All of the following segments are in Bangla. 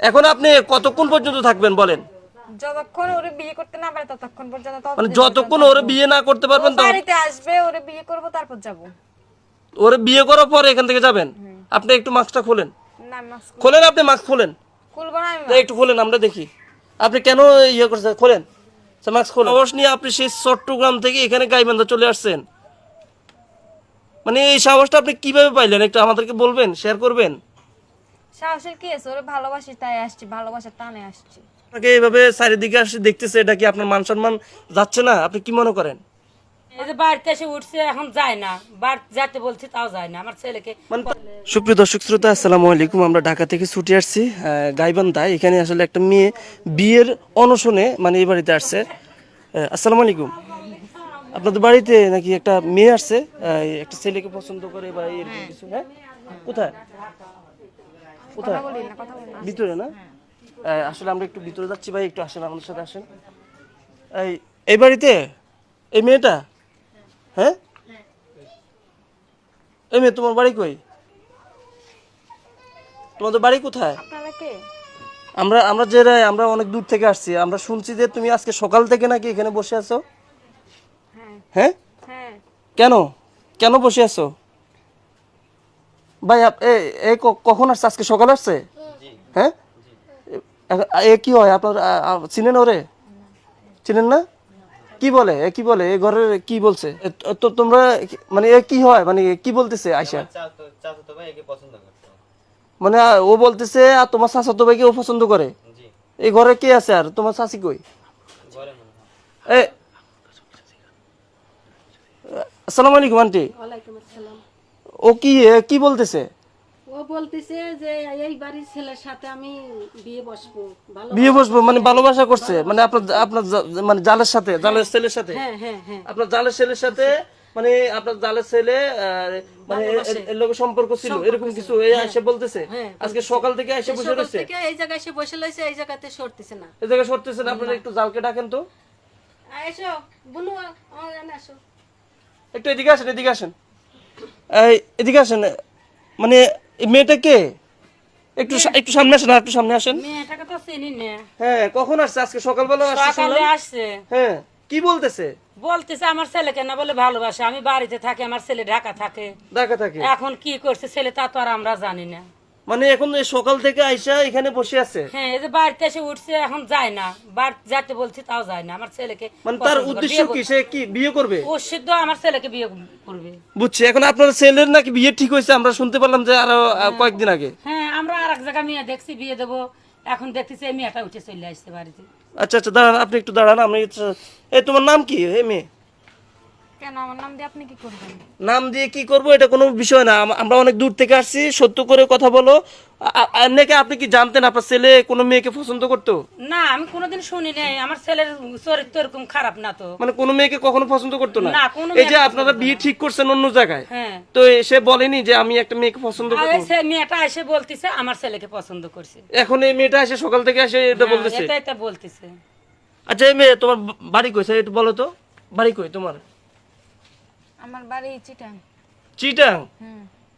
এখন আপনি কতক্ষণ পর্যন্ত থাকবেন বলেন? যতক্ষণ ওরে বিয়ে করতে না পারে ততক্ষণ পর্যন্ত মানে যতক্ষণ ওরে বিয়ে না করতে পারবেন তো বাড়িতে আসবে ওরে বিয়ে করব তারপর যাব। ওরে বিয়ে করার পরে এখান থেকে যাবেন? আপনি একটু মাস্কটা খোলেন। না মাস্ক খোলেন আপনি মাস্ক খোলেন? খুলবো না আমি একটু খোলেন আমরা দেখি। আপনি কেন ইয়ে করছেন? খোলেন? মাস্ক খোলেন। অবশ্য নিয়ে আপনি সেই চট্টগ্রাম থেকে এখানে গাইবান্ধা চলে আসছেন। মানে এই সাহসটা আপনি কীভাবে পাইলেন? একটু আমাদেরকে বলবেন শেয়ার করবেন? সাহসের কি আছে? ওরে ভালোবাসি তাই আসছি ভালোবাসার টানে আসছি। আপনাকে এইভাবে চারিদিকে আসে দেখতেছে এটা কি আপনার মান সম্মান যাচ্ছে না? আপনি কি মনে করেন? এই যে বাড়িতে এসে উঠছে এখন যায় না। বাড়িতে যেতে বলছি তাও যায় না। আমার ছেলেকে মানে সুপ্রিয় দর্শক শ্রোতা আসসালামু আলাইকুম। আমরা ঢাকা থেকে ছুটে আসছি গাইবান্ধায়। এখানে আসলে একটা মেয়ে বিয়ের অনশনে মানে এই বাড়িতে আসছে। আসসালামু আলাইকুম। আপনাদের বাড়িতে নাকি একটা মেয়ে আসছে? একটা ছেলেকে পছন্দ করে বা এরকম কিছু হ্যাঁ? কোথায়? কোথায়? বলি না কথা বলি না ভিতরে না? আহ, আসলে আমরা একটু ভিতরে যাচ্ছি ভাই একটু আসেন আমাদের সাথে আসেন। এই এই বাড়িতে? এই মেয়েটা? হ্যাঁ? এই মেয়ে তোমার বাড়ি কই? তোমাদের বাড়ি কোথায়? আমরা আমরা যে আমরা অনেক দূর থেকে আসছি। আমরা শুনছি যে তুমি আজকে সকাল থেকে নাকি এখানে বসে আছো? হ্যাঁ। হ্যাঁ? হ্যাঁ। কেন? কেন বসে আছো? ভাই এ কখন আসছে? আজকে সকাল আসছে? হ্যাঁ? এ- কি হয়? আপনার চিনেন ওরে? চিনেন না? কি বলে? এ কি বলে? এ ঘরের কি বলছে? তো- তোমরা মানে এ কি হয়? মানে কি বলতেছে আয়সা করতো। মানে ও বলতেছে আর তোমার চাচাতো ভাইকে ও পছন্দ করে? এই ঘরে কে আছে আর? তোমার চাচি কই? এ আসসালামু আলাইকুম আন্টি। ও কি কি বলতেছে? ও বলতেছে যে এই বাড়ির ছেলের সাথে আমি বিয়ে বসবো ভালো বিয়ে বসবো মানে ভালোবাসা করছে মানে আপনার আপনার মানে জালের সাথে জালের ছেলের সাথে? হ্যাঁ হ্যাঁ হ্যাঁ। আপনার জালের ছেলের সাথে মানে আপনার জালের ছেলে মানে এর সম্পর্ক ছিল এরকম কিছু এই এসে বলতেছে? হ্যাঁ, আজকে সকাল থেকে এসে বসে সকাল রয়েছে? থেকে এই জায়গায় এসে বসে লইছে এই জায়গাতে সরতেছে না। এই জায়গায় সরতেছে না আপনারা একটু জালকে ডাকেন তো। এসো বুনু আমার জানে আসো। একটু এদিকে আসেন এদিকে আসেন। এদিকে আসেন। মানে মেয়েটা কে? একটু একটু সামনে আসেন একটু সামনে আসেন। মেয়েটাকে তো চিনি না। হ্যাঁ কখন আসছে? আজকে সকালবেলা আসছে সকালে আসছে। হ্যাঁ কি বলতেছে? বলতেছে আমার ছেলেকে না বলে ভালোবাসে। আমি বাড়িতে থাকি আমার ছেলে ঢাকা থাকে। ঢাকা থাকে। এখন কি করছে? ছেলে তা তো আর আমরা জানি না। মানে এখন সকাল থেকে আইসা এখানে বসে আছে। হ্যাঁ এই যে বাড়িতে এসে উঠছে এখন যায় না। যেতে বলছি তাও যায় না। আমার ছেলেকে মানে তার উদ্দেশ্য কি। সে কি বিয়ে করবে? ও সিদ্ধ আমার ছেলেকে বিয়ে করবে। বুঝছি এখন আপনার ছেলের নাকি বিয়ে ঠিক হয়েছে? আমরা শুনতে পারলাম যে আরও কয়েকদিন আগে। হ্যাঁ আমরা আর এক জায়গায় মেয়ে দেখছি বিয়ে দেবো। এখন দেখতেছি এই মেয়েটা উঠে চলে আসছে বাড়িতে। আচ্ছা আচ্ছা দাঁড়ান আপনি একটু দাঁড়ান আমি এই তোমার নাম কি? হে মেয়ে? নাম দিয়ে কি করব? এটা কোনো বিষয় না। আমরা অনেক দূর থেকে আসছি। সত্য করে কথা বলো। আ- আ- আপনি কি জানতেন আপনার ছেলে কোনো মেয়েকে পছন্দ করতো? না আমি কোনোদিন শুনি নাই। আমার ছেলের চরিত্র এরকম খারাপ না তো। মানে কোনো মেয়েকে কখনো পছন্দ করতো না? এই যে আপনারা বিয়ে ঠিক করছেন অন্য জায়গায়। হ্যাঁ। তো সে বলেনি যে আমি একটা মেয়েকে পছন্দ করব। সে মেয়েটা এসে বলতেছে আমার ছেলেকে পছন্দ করছে। এখন এই মেয়েটা এসে সকাল থেকে এসে এটা হ্যাঁ, বলতেছে। এটা এটা বলতেছে। আচ্ছা এই মেয়ে তোমার বাড়ি কই? স্যার একটু বলো তো। বাড়ি কই তোমার? আমার বাড়ি চিটাং। চিটাং?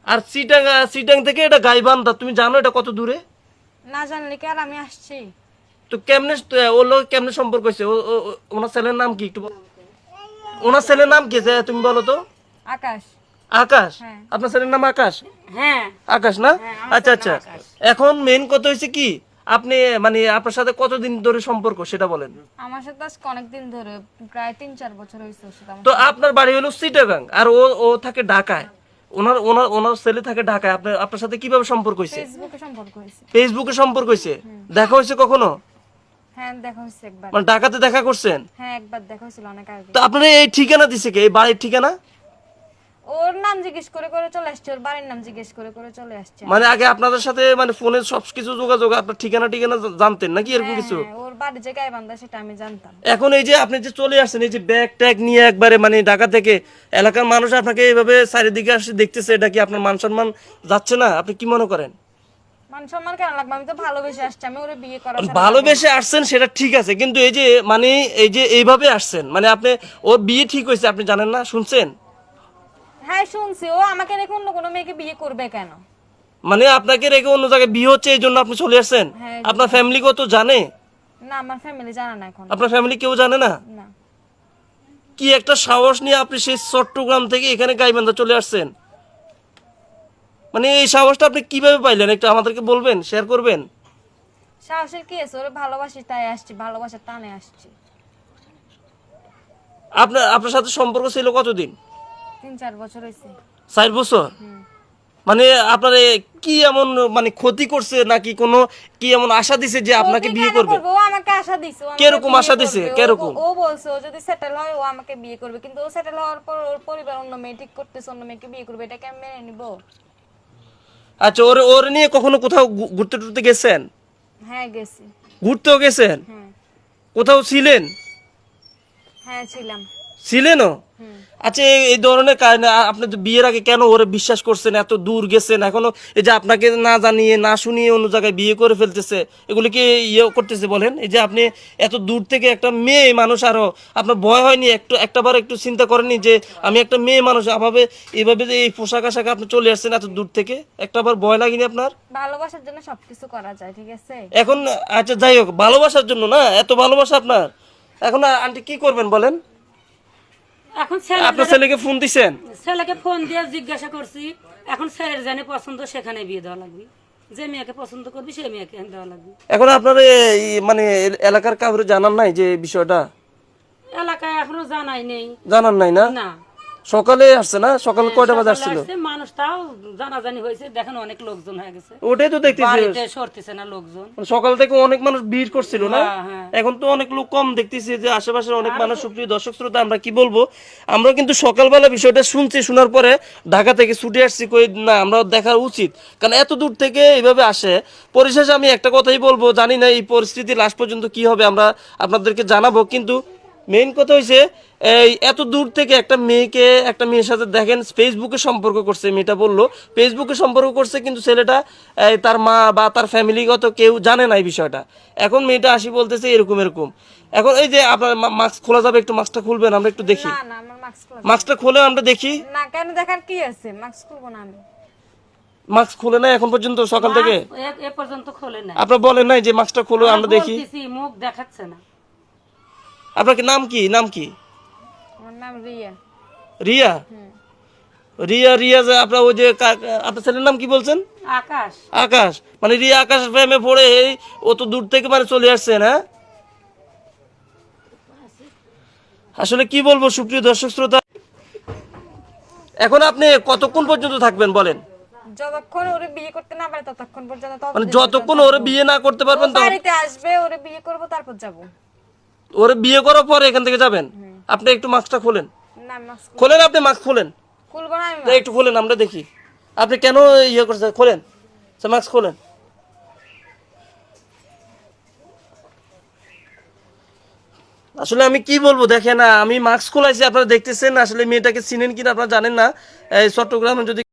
আর চিটাং চিটাং থেকে এটা গাইবান্ধা তুমি জানো এটা কত দূরে? না জানলে কি আর আমি আসছি? তো কেমনে তো- ওর লোক কেমনে সম্পর্ক হয়েছে? ও- ও- ও- ওনার ছেলের নাম কি একটু বলো। ওনার ছেলের নাম কি যে তুমি বলো তো? আকাশ। আকাশ? হ্যাঁ। আপনার ছেলের নাম আকাশ? হ্যাঁ। আকাশ না? হ্যাঁ, আচ্ছা আচ্ছা। এখন মেন কথা হয়েছে কি? আপনি মানে আপনার সাথে কতদিন ধরে সম্পর্ক সেটা বলেন। আমার সাথে আজকে অনেকদিন ধরে প্রায় তিন চার বছর হয়েছে তো আপনার বাড়ি হলো সিটাগাং আর ও ও থাকে ঢাকায়। ওনার ওনার ওনার ছেলে থাকে ঢাকায়। আপনার আপনার সাথে কীভাবে সম্পর্ক হয়েছে ফেসবুকে সম্পর্ক হয়েছে ফেসবুকে সম্পর্ক হয়েছে দেখা হয়েছে কখনো? হ্যাঁ দেখা হয়েছে একবার। মানে ঢাকাতে দেখা করছেন? হ্যাঁ একবার দেখা হয়েছিল অনেক আগে। তো আপনার এই ঠিকানা দিছে কে? এই বাড়ির ঠিকানা? ওর নাম জিজ্ঞেস করে করে চলে আসছে ওর বাড়ির নাম জিজ্ঞেস করে করে চলে আসছে। মানে আগে আপনাদের সাথে মানে ফোনে সব কিছু যোগাযোগ আপনার ঠিকানা ঠিকানা জানতেন নাকি এরকম কিছু? হ্যাঁ, ওর বাড়ি যে গায়বান্ধা সেটা আমি জানতাম। এখন এই যে আপনি যে চলে আসছেন এই যে ব্যাগ ট্যাগ নিয়ে একবারে মানে ঢাকা থেকে এলাকার মানুষ আপনাকে এইভাবে চারিদিকে আসে দেখতেছে এটা কি আপনার মান সম্মান যাচ্ছে না? আপনি কি মনে করেন? ভালোবেসে আসছেন সেটা ঠিক আছে কিন্তু এই যে মানে এই যে এইভাবে আসছেন মানে আপনি ওর বিয়ে ঠিক হয়েছে আপনি জানেন না? শুনছেন? হ্যাঁ শুনছি। ও আমাকে দেখে অন্য কোনো মেয়েকে বিয়ে করবে কেন? মানে আপনাকে রেখে অন্য জায়গায় বিয়ে হচ্ছে এই জন্য আপনি চলে আসছেন? হ্যাঁ, আপনার ফ্যামিলি কত জানে? না আমার ফ্যামিলি জানা না এখন। আপনার ফ্যামিলি কেউ জানে না? না। কি একটা সাহস নিয়ে আপনি সেই চট্টগ্রাম থেকে এখানে গাইবান্ধা চলে আসছেন? মানে এই সাহসটা আপনি কীভাবে পাইলেন? একটু আমাদেরকে বলবেন শেয়ার করবেন? সাহসের কি আছে? ওরে ভালোবাসি তাই আসছি ভালোবাসার টানে আসছি। আপনার আপনার সাথে সম্পর্ক ছিল কতদিন? তিন চার বছর হয়েছে চার বছর? মানে আপনার কি এমন মানে ক্ষতি করছে নাকি কোনো কি এমন আশা দিছে যে আপনাকে বিয়ে করবে? ও আমাকে আশা দিছে কেরকম আশা দিছে? কেরকম? ও বলছে ও যদি সেটেল হয় ও আমাকে বিয়ে করবে। কিন্তু ও সেটেল হওয়ার পর ওর পরিবার অন্য মেয়ে ঠিক করতেছে অন্য মেয়েকে বিয়ে করবে। এটাকে আমি মেনে নিব? আচ্ছা ওরে ওরে নিয়ে কখনো কোথাও ঘুরতে টুরতে গেছেন? হ্যাঁ গেছি। ঘুরতেও গেছেন? হ্যাঁ কোথাও ছিলেন? হ্যাঁ ছিলাম। ছিলেনও? আচ্ছা এই- ধরনের কারণে আপনি তো বিয়ের আগে কেন ওরে বিশ্বাস করছেন? এত দূর গেছেন এখনও এই যে আপনাকে না জানিয়ে না শুনিয়ে অন্য জায়গায় বিয়ে করে ফেলতেছে এগুলো কি ইয়ে করতেছে বলেন? এই যে আপনি এত দূর থেকে একটা মেয়ে মানুষ আরও আপনার ভয় হয়নি? একটু একটাবার একটু চিন্তা করেনি যে আমি একটা মেয়ে মানুষ এভাবে এইভাবে যে এই পোশাক আশাকে আপনি চলে আসছেন এত দূর থেকে? একটাবার ভয় লাগেনি আপনার? ভালোবাসার জন্য সবকিছু করা যায় ঠিক আছে? এখন আচ্ছা যাই হোক ভালোবাসার জন্য না? এত ভালোবাসা আপনার? এখন আন্টি কি করবেন বলেন? এখন আপনার ছেলেকে ফোন দিছেন? ছেলেকে ফোন দিয়ে জিজ্ঞাসা করছি এখন ছেলের জানে পছন্দ সেখানে বিয়ে দেওয়া লাগবে। যে মেয়েকে পছন্দ করবি সেই মেয়েকে দেওয়া লাগবে। এখন আপনার এই মানে এলাকার কাউরে জানার নাই যে বিষয়টা? এলাকায় এখনও জানাই নেই। জানার নাই না? না। সকালে আসছে না? সকালে কয়টা বাজে আসছিল? মানুষ তাও জানাজানি হয়েছে দেখেন অনেক লোকজন হয়ে গেছে। ওটাই তো দেখতেছি। বাড়িতে সরতেছে না লোকজন। সকাল থেকে অনেক মানুষ ভিড় করছিল না? হ্যাঁ, হ্যাঁ। এখন তো অনেক লোক কম দেখতেছি যে আশেপাশের অনেক মানুষ সুপ্রিয় দর্শক শ্রোতা আমরা কি বলব? আমরা কিন্তু সকালবেলা বিষয়টা শুনছি শোনার পরে ঢাকা থেকে ছুটে আসছি কই না আমরা দেখা উচিত। কারণ এত দূর থেকে এইভাবে আসে পরিশেষে আমি একটা কথাই বলব জানি না এই পরিস্থিতি লাস্ট পর্যন্ত কি হবে আমরা আপনাদেরকে জানাব কিন্তু মেইন কথা হয়েছে এই এত দূর থেকে একটা মেয়েকে একটা মেয়ের সাথে দেখেন ফেসবুকে সম্পর্ক করছে মেয়েটা বলল। ফেসবুকে সম্পর্ক করছে কিন্তু ছেলেটা তার মা বা তার ফ্যামিলিগত কেউ জানে না এই বিষয়টা। এখন মেয়েটা আসি বলতেছে এরকম এরকম। এখন এই যে আপনার মাস্ক খোলা যাবে একটু মাস্কটা খুলবেন আমরা একটু দেখি। না না আমার মাস্ক খুলবো মাস্কটা খুলে আমরা দেখি। না কেন দেখার কি আছে? মাস্ক খুলবো না আমি। মাস্ক খুলে না এখন পর্যন্ত সকাল থেকে? এ- পর্যন্ত খোলে না আপনার বলেন নাই যে মাস্কটা খুলে আমরা দেখি। মুখ দেখাচ্ছে না। আপনার কি নাম কি? নাম কি? আমার নাম রিয়া। রিয়া? রিয়া রিয়া যে আপনার ওই যে আপনার ছেলের নাম কি বলছেন? আকাশ। আকাশ। মানে রিয়া আকাশ প্রেমে পড়ে এই অত দূর থেকে মানে চলে আসছেন হ্যাঁ আসলে কি বলব সুপ্রিয় দর্শক শ্রোতা? এখন আপনি কতক্ষণ পর্যন্ত থাকবেন বলেন? যতক্ষণ ওরে বিয়ে করতে না পারে ততক্ষণ পর্যন্ত মানে যতক্ষণ ওরে বিয়ে না করতে পারবেন বাড়িতে আসবে ওরে বিয়ে করব তারপর যাব। ওরে বিয়ে করার পরে এখান থেকে যাবেন? আপনি একটু মাস্কটা খোলেন। খোলেন আপনি মাস্ক খোলেন? একটু খোলেন আমরা দেখি। আপনি কেন ইয়ে করছেন? খোলেন? মাস্ক খোলেন। আসলে আমি কি বলব দেখেন আমি মাস্ক খোলাইছি আপনারা দেখতেছেন আসলে মেয়েটাকে চিনেন কিনা আপনারা জানেন না। এই চট্টগ্রামে যদি